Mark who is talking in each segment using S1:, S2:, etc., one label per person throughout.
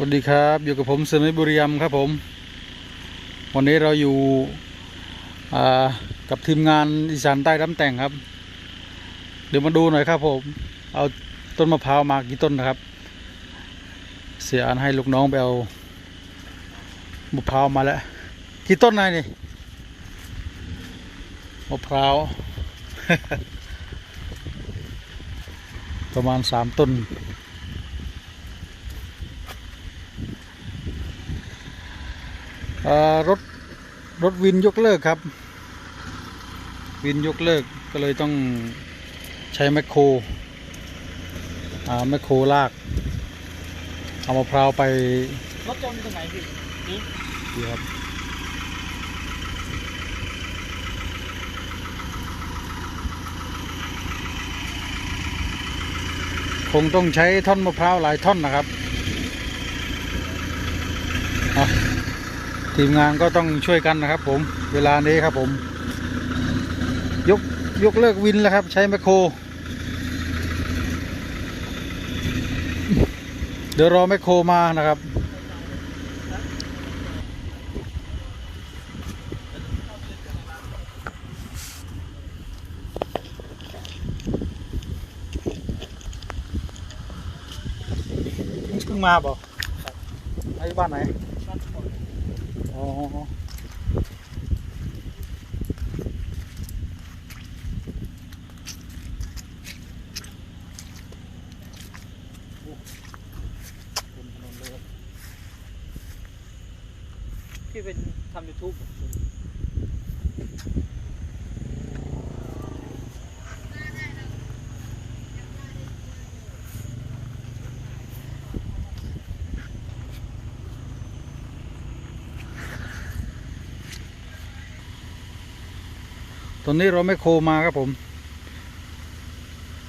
S1: สวัสดีครับ อยู่กับผมเซมิบุรีรัมครับผม วันนี้เราอยู่กับทีมงานอีสานใต้น้ำแต่งครับ เดี๋ยวมาดูหน่อยครับผม เอาต้นมะพร้าวมากี่ต้นนะครับ เสียอันให้ลูกน้องไปเอามะพร้าวมาแล้วกี่ต้นนายนี่มะพร้าว ประมาณสามต้น เอ่อ รถรถวินยกเลิกครับ วินยกเลิกก็เลยต้องใช้แมคโครอ่าแมคโครลาก เอามะพร้าวไป
S2: รถจมตรงไหนพี่นี่
S1: ดีครับคงต้องใช้ท่อนมะพร้าวหลายท่อนนะครับเอา ทีมงานก็ต้องช่วยกันนะครับ ผมเวลานี้ครับผม ยกยกเลิกวินแล้วครับ ใช้แมคโคร เดี๋ยวรอแมคโครมานะครับเพิ่งมาบ่ไอ้บ้านไหน อ๋อ
S2: พี่เป็นทำยูทูบ
S1: ตอนนี้เราไม่โครมาครับผม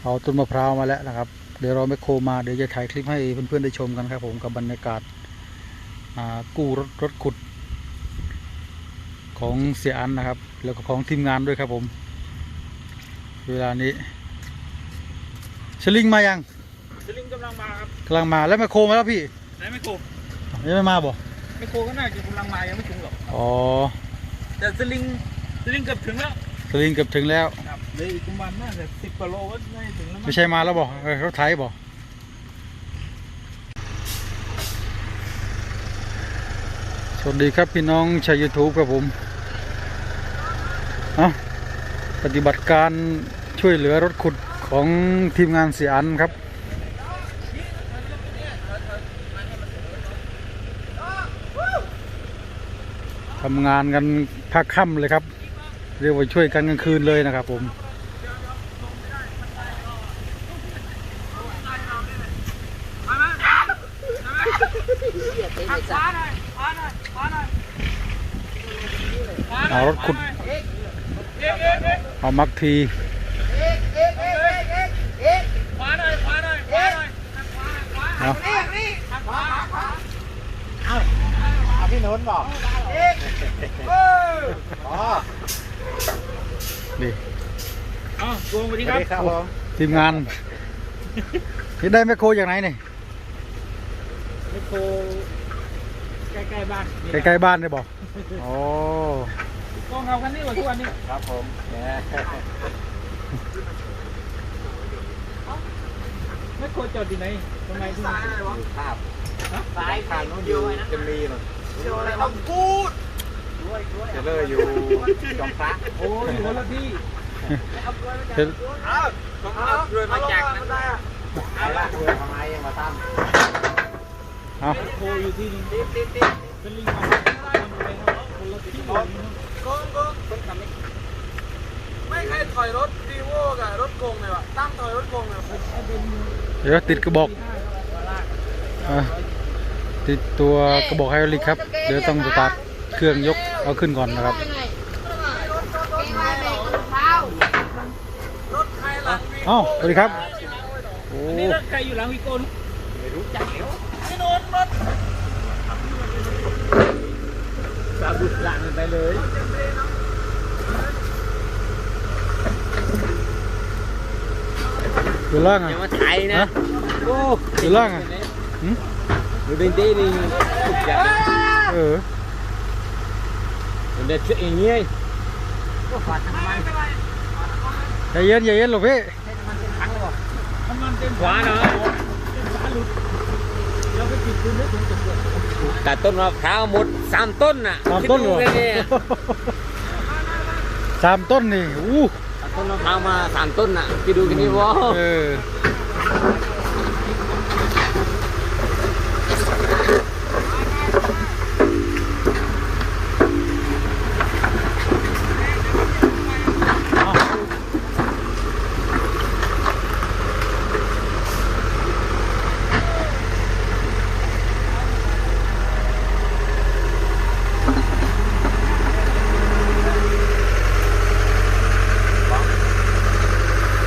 S1: เอาต้นมะพร้าวมาแล้วนะครับ เดี๋ยวเราไม่โครมาเดี๋ยวจะถ่ายคลิปให้เพื่อนๆได้ชมกันครับผมกับบรรยากาศอ่ากู้รถรถขุด ของเสียอันนะครับ แล้วก็ของทีมงานด้วยครับผม เวลานี้ชลิงมายัง
S2: สลิงกำลังมาครับ
S1: กำลังมาแล้วไมโครมาแล้วพี่
S2: ไหนไม่โค
S1: ยังไม่มาบ่
S2: ไม่โคก็น่าจะกำลังมายังไม่ถึงหรอก
S1: อ๋อ
S2: แต่สลิงสลิงเกือบถึงแล้ว
S1: สลิงเกือบถึงแล้ว
S2: ครับเลยอีกประมาณน่าจะสิบกว่าโลก็น่าจะถึงแล้วมั้
S1: ไม่
S2: ง
S1: ใช่มาแล้วบ่เออเขาไทยบ่สวัสดีครับพี่น้องชาวยูทูบครับผมเอาปฏิบัติการช่วยเหลือรถขุดของทีมงานเสียอันครับทำงานกันภาคค่ำเลยครับ เรียกว่าช่วยกันกลางคืนเลยนะครับผมเอารถขุดเอามักที
S2: ขวาหน่อยขวาหน่อยขวาหน่อยขวาขวา
S1: เอา
S2: ขวาขวา
S3: เอาพี่โน้นบอกอ๋อ
S1: นี่
S2: อ๋อดวงสวัสดี
S3: ส
S2: ค
S3: วั
S2: รั
S3: ส
S2: บ
S3: ดีครับผม
S1: ทีมงาน นี่ได้แมคโครจากไหนนี่
S2: ไม่โคใกล้ๆบ้าน
S1: ใกล้ๆบ้านได้บอกอ๋อ
S2: กองเอากันนี่กว่าทุกวันนี้
S3: ครับผมแหม
S2: ไม่โคจอดที่ไหนทำไมถึง
S3: ภาพ
S2: สาย
S3: ทางนู้นอยู่จะมีหน่อย
S2: อะไรต้องพูด
S3: จะเลออยู่จอมพระ
S2: โอ้ยอยู่คนละที่
S1: เห็น
S2: ต้องเอาเรือมาจากนั้น
S3: เอาละเรือทำไมยังมาตั้ม
S1: เอา
S2: โคอยู่ที่นี่เป็นลิงมาคนละที่เลย
S4: ไม่ใครถอยรถดีโวกับรถโกงเลยวะตั้มถอยรถโกงเลย
S1: เดี๋ยวติดกระบอกอะติดตัวกระบอกไฮดรอลิกครับ เดี๋ยวต้องสตาร์ท เครื่องยกเอาขึ้นก่อนนะครับ
S4: รถใครหลังวี
S1: เอ้าสวัสดีครับโอ้
S2: อันนี้รถใครอยู่หลังวิโกน
S3: ไม่รู้จักเดี๋ยว
S2: ไม่โดนรถสาบุดหลังไปเลย
S1: อยู่ล่างอะ
S3: ย่ามาไทยนะ
S2: โอ้
S1: อยู่ล่างอะหืม
S2: ดูดินตีเออ นี่ทุกอย่าง
S1: เออ
S2: มันได้ช่วยอย่างเงี้ย
S1: ใจเย็นใจเย็นหลวงพี่
S2: ขวาเนาะตัดต้นมะพร้าวหมดสามต้นน่ะ
S1: สามต้นเหรอ
S2: คิดดูแค่ย
S1: สามต้นนี่อู้
S2: ตัดต้นมะพร้าวมาสามต้นน่ะคิดดูแค่นี้วะ
S1: เออ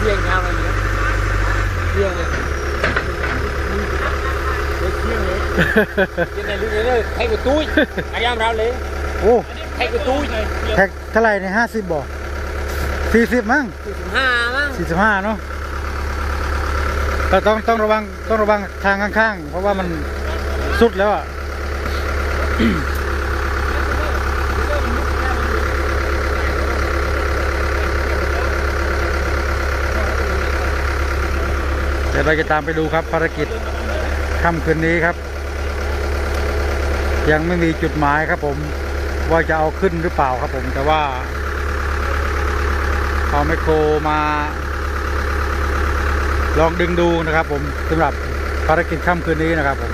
S2: เที่ยงยาวเลยเนี่ยเที่ยงเลยเที่ยงเลยยังไงลูกเนี่ยให้กูตุ้ยอายามเราเลย
S1: โอ้
S2: ให้กูตุ้ย
S1: แท็กเท่าไหร่ในห้าสิบบ่สี่สิบมั้ง
S2: สิบห้ามั้ง
S1: สี่สิบห้าเนาะแต่ต้องต้องระวังต้องระวังทางข้างๆ เพราะว่ามันสุดแล้วอะ เดี๋ยวเราจะตามไปดูครับภารกิจค่ำคืนนี้ครับ ยังไม่มีจุดหมายครับผม ว่าจะเอาขึ้นหรือเปล่าครับผมแต่ว่า เอาไมโครมา ลองดึงดูนะครับผมสำหรับภารกิจค่ำคืนนี้นะครับผม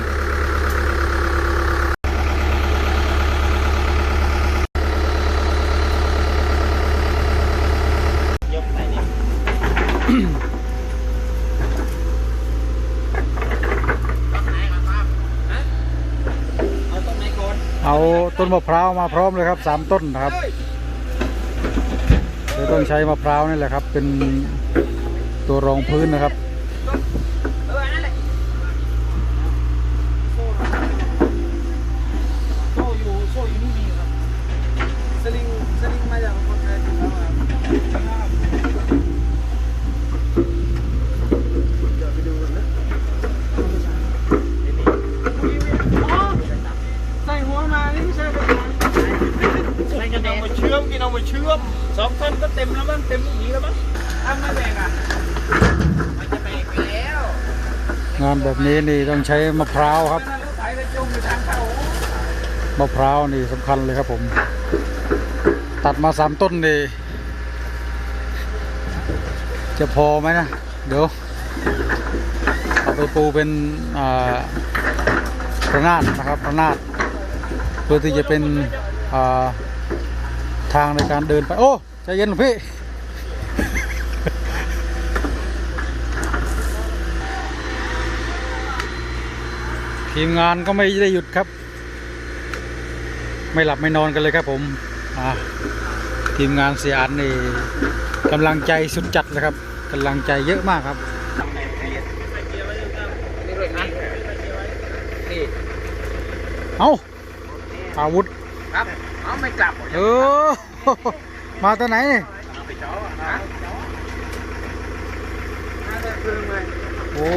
S2: ยกใส่นี่เอาต้นไหนก่อน
S1: เอา ต้นมะพร้าวมาพร้อมเลยครับสามต้นนะครับจะต้องใช้มะพร้าวนี่แหละครับ เป็นตัวรองพื้นนะครับ
S2: เออนั่นแหละโซ่อยู่โซ่อยู่นี่มีครับสลิงสลิงมาจากคนไทยถึงแล้วมาใส่หัวมานี่ไม่ใช่กระดาษใส่กระดาษมาเชื่อมกินเอามาเชื่อมสองท่อนก็ เต็มแล้วมั้งเต็มลูกนี้แล้วมั้งถ้าไม่แบ่งอะมันจะแบ่งไปแล้ว
S1: งานแบบนี้นี่ต้องใช้มะพร้าวครับ
S2: ถ้ารถไถไปจมอยู่ทางเข้ามะ
S1: พร้าวนี่สำคัญเลยครับผม ตัดมาสามต้นนี่จะพอไหมนะ เดี๋ยวเอาไปปูเป็นอ่าระนาดนะครับระนาดเพื่อที่จะเป็นอ่าทางในการเดินไป โอ้ ใจเย็นหลวงพี่ ทีมงานก็ไม่ได้หยุดครับ ไม่หลับไม่นอนกันเลยครับผมอ่าทีมงานเสียอันนี่กำลังใจสุดจัดเลยครับกำลังใจเยอะมากครับ
S2: นี่ด้วยนะนี่
S1: เอาอาวุธ
S2: ครับ เอาไม่กลับ
S1: เออ มาตอนไหนนี่โอ้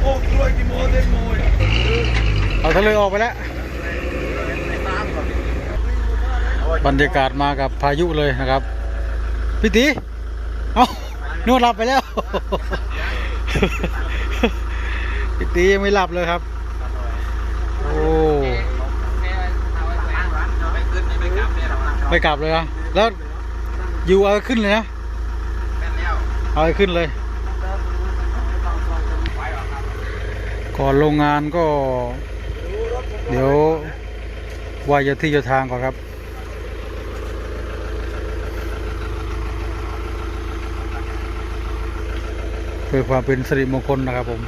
S4: โอ้กล้วยกี่โมเต็มโมย
S1: เอาทะเลออกไปแล้ว บรรยากาศมากับพายุเลยนะครับพี่ตีเอานวดหลับไปแล้ว พี่ตียังไม่หลับเลยครับ โอ้
S2: ไม่กลับเนี่ยหรอก
S1: ไม่กลับเลยนะแล้วอยู่เอาขึ้นเลยนะเอาขึ้นเลย ก่อนโรงงานก็ เดี๋ยวว่าจะที่จะทางก่อนครับ เพื่อความเป็นสิริมงคลนะครับผม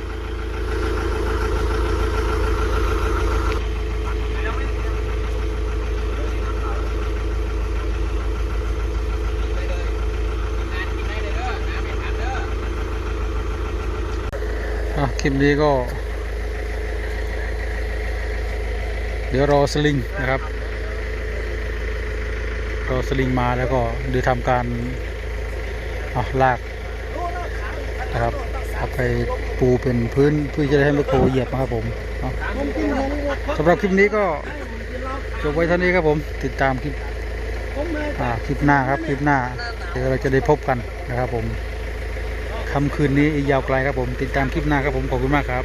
S1: คลิปนี้ก็ เดี๋ยวรอสลิงนะครับรก็สลิงมาแล้วก็เดี๋ยวทำการอะลาก นะครับเอาไปปูเป็นพื้นเพื่อจะได้ให้ไมโครเหยียบนะครับผมสำหรับคลิปนี้ก็จบไว้เท่านี้ครับผมติดตามคลิปคลิปหน้าครับคลิปหน้าเดี๋ยวเราจะได้พบกันนะครับผมค่ำคืนนี้อีกยาวไกลครับผม ติดตามคลิปหน้าครับผมขอบคุณมากครับ